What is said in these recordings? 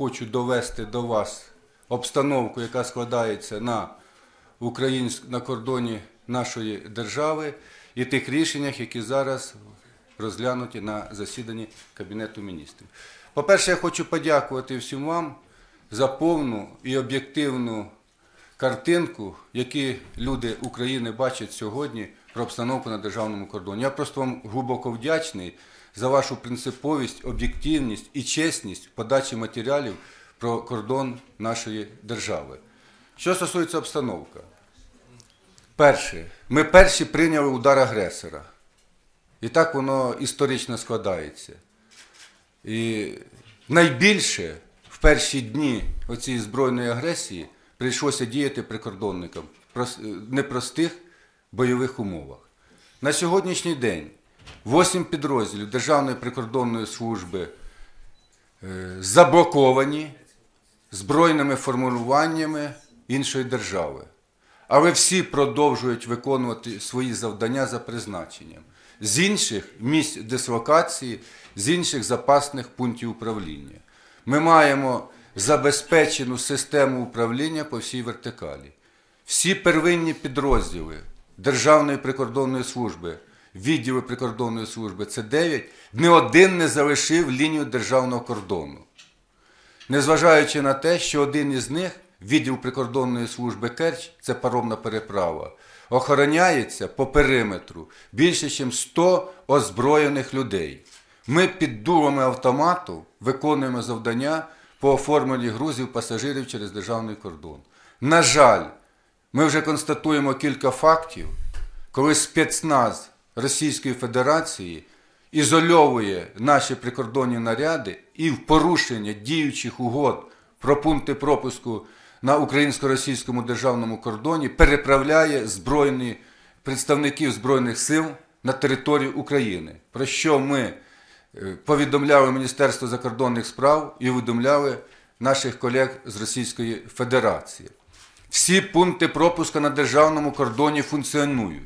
хочу довести до вас обстановку, яка складається на, українськ... на кордоні нашої держави, і тих рішеннях, які зараз розглянуті на засіданні Кабінету міністрів. По-перше, я хочу подякувати всім вам за повну і об'єктивну картинку, які люди України бачать сьогодні про обстановку на державному кордоні. Я просто вам глибоко вдячний за вашу принциповість, об'єктивність і чесність подачі матеріалів про кордон нашої держави. Що стосується обстановки, перше, ми перші прийняли удар агресора. І так воно історично складається. І найбільше в перші дні цієї збройної агресії прийшлося діяти прикордонникам в непростих бойових умовах. На сьогоднішній день 8 підрозділів Державної прикордонної служби е, заблоковані збройними формулюваннями іншої держави. Але всі продовжують виконувати свої завдання за призначенням з інших місць дислокації, з інших запасних пунктів управління. Ми маємо забезпечену систему управління по всій вертикалі. Всі первинні підрозділи Державної прикордонної служби, відділи прикордонної служби це 9, ні один не залишив лінію державного кордону. Незважаючи на те, що один із них, відділ прикордонної служби Керч, це паромна переправа, охороняється по периметру більше, ніж 100 озброєних людей. Ми під дулами автомату виконуємо завдання по оформленні грузів пасажирів через державний кордон. На жаль, ми вже констатуємо кілька фактів, коли спецназ Російської Федерації ізольовує наші прикордонні наряди і в порушення діючих угод про пункти пропуску на українсько-російському державному кордоні переправляє збройні представників Збройних сил на територію України, про що ми е, повідомляли Міністерство закордонних справ і повідомляли наших колег з Російської Федерації. Всі пункти пропуску на державному кордоні функціонують,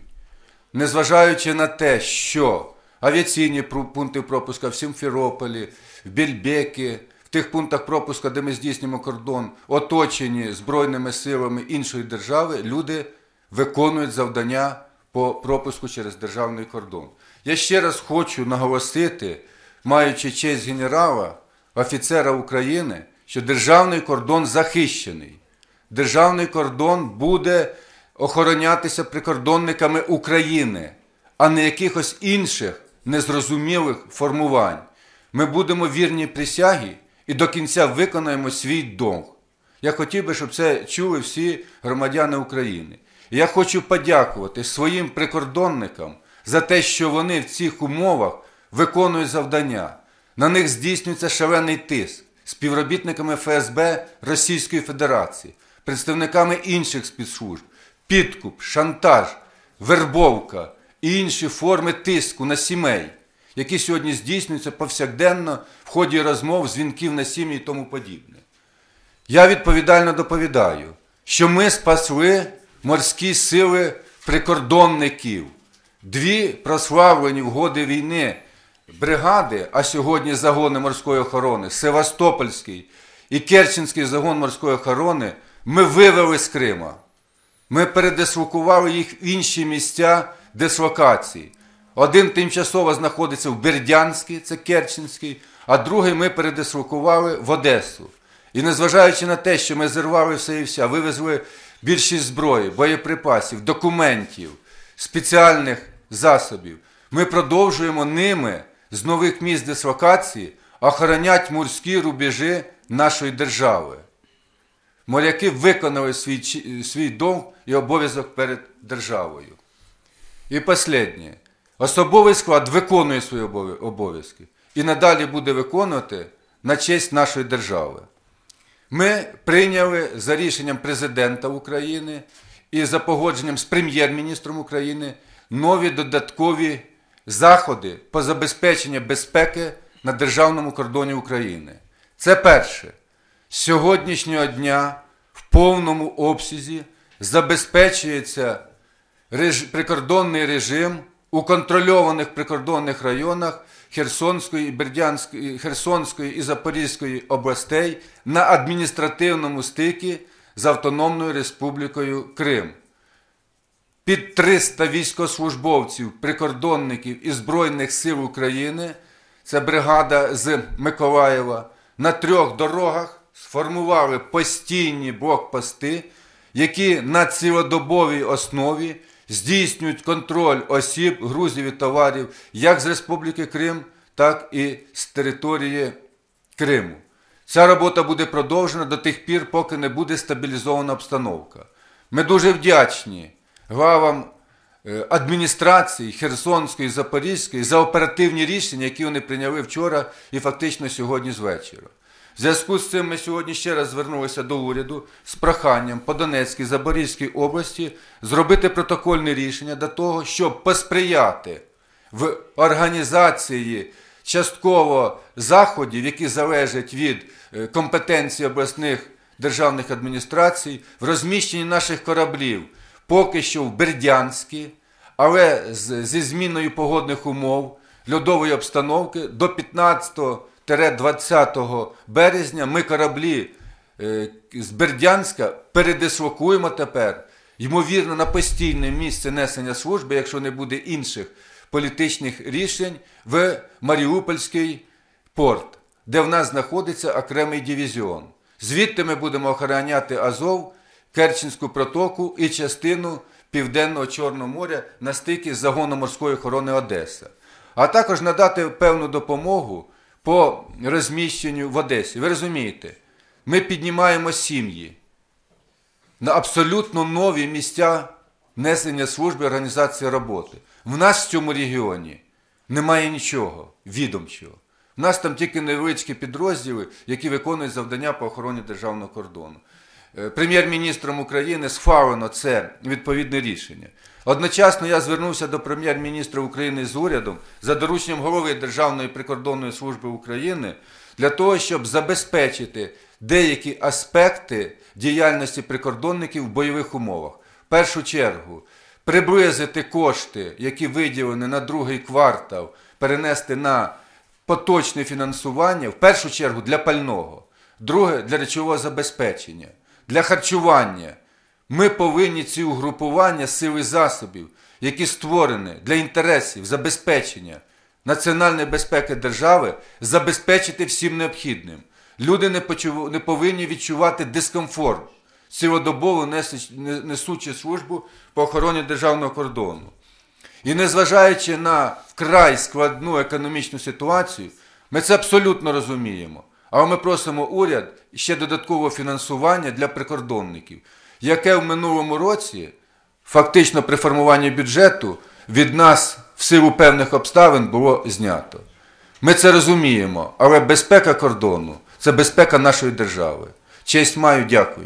незважаючи на те, що авіаційні пункти пропуска в Сімферополі, в Більбекі, тих пунктах пропуска, де ми здійснюємо кордон, оточені Збройними силами іншої держави, люди виконують завдання по пропуску через державний кордон. Я ще раз хочу наголосити, маючи честь генерала, офіцера України, що державний кордон захищений. Державний кордон буде охоронятися прикордонниками України, а не якихось інших незрозумілих формувань. Ми будемо вірні присягі і до кінця виконаємо свій долг. Я хотів би, щоб це чули всі громадяни України. Я хочу подякувати своїм прикордонникам за те, що вони в цих умовах виконують завдання. На них здійснюється шалений тиск співробітниками ФСБ Російської Федерації, представниками інших спецслужб, підкуп, шантаж, вербовка і інші форми тиску на сімей які сьогодні здійснюються повсякденно в ході розмов, дзвінків на сім'ї і тому подібне. Я відповідально доповідаю, що ми спасли морські сили прикордонників, дві прославлені в годи війни бригади, а сьогодні загони морської охорони, Севастопольський і Керченський загон морської охорони, ми вивели з Крима. Ми передислокували їх в інші місця дислокації. Один тимчасово знаходиться в Бердянській, це Керченський, а другий ми передислокували в Одесу. І незважаючи на те, що ми зірвали все і вся, вивезли більшість зброї, боєприпасів, документів, спеціальних засобів, ми продовжуємо ними з нових місць дислокації охороняти морські рубежі нашої держави. Моряки виконали свій свій долг і обов'язок перед державою. І останнє. Особовий склад виконує свої обов'язки і надалі буде виконувати на честь нашої держави. Ми прийняли за рішенням президента України і за погодженням з прем'єр-міністром України нові додаткові заходи по забезпеченню безпеки на державному кордоні України. Це перше. Сьогоднішнього дня в повному обсязі забезпечується прикордонний режим у контрольованих прикордонних районах Херсонської, Бердянської, Херсонської і Запорізької областей на адміністративному стикі з Автономною Республікою Крим. Під 300 військовослужбовців, прикордонників і Збройних сил України, це бригада з Миколаєва, на трьох дорогах сформували постійні блокпости, які на цілодобовій основі здійснюють контроль осіб, грузів і товарів як з Республіки Крим, так і з території Криму. Ця робота буде продовжена до тих пір, поки не буде стабілізована обстановка. Ми дуже вдячні главам е, адміністрації Херсонської Запорізької за оперативні рішення, які вони прийняли вчора і фактично сьогодні з вечора. В зв'язку з цим ми сьогодні ще раз звернулися до уряду з проханням по Донецькій Запорізькій області зробити протокольне рішення для того, щоб посприяти в організації частково заходів, які залежать від е, компетенції обласних державних адміністрацій, в розміщенні наших кораблів. Поки що в Бердянській, але зі зміною погодних умов, льодової обстановки до 15-20 березня ми кораблі е, з Бердянська передислокуємо тепер, ймовірно, на постійне місце несення служби, якщо не буде інших політичних рішень, в Маріупольський порт, де в нас знаходиться окремий дивізіон. Звідти ми будемо охороняти Азов, Керченську протоку і частину Південного Чорного моря на стикі з загоном морської охорони Одеса, а також надати певну допомогу по розміщенню в Одесі. Ви розумієте, ми піднімаємо сім'ї на абсолютно нові місця несення служби організації роботи. В нас в цьому регіоні немає нічого відомчого. В нас там тільки невеличкі підрозділи, які виконують завдання по охороні державного кордону. Е, Прем'єр-міністром України схвалено це відповідне рішення. Одночасно я звернувся до прем'єр-міністра України з урядом за дорученням голови Державної прикордонної служби України для того, щоб забезпечити деякі аспекти діяльності прикордонників в бойових умовах. В першу чергу приблизити кошти, які виділені на другий квартал, перенести на поточне фінансування, в першу чергу для пального, друге для речового забезпечення, для харчування. Ми повинні ці угрупування сил і засобів, які створені для інтересів забезпечення національної безпеки держави, забезпечити всім необхідним. Люди не, почув- не повинні відчувати дискомфорт, цілодобово несучи службу по охороні державного кордону. І незважаючи на вкрай складну економічну ситуацію, ми це абсолютно розуміємо. Але ми просимо уряд ще додаткового фінансування для прикордонників, яке в минулому році, фактично при формуванні бюджету, від нас в силу певних обставин було знято. Ми це розуміємо, але безпека кордону це безпека нашої держави. Честь маю, дякую.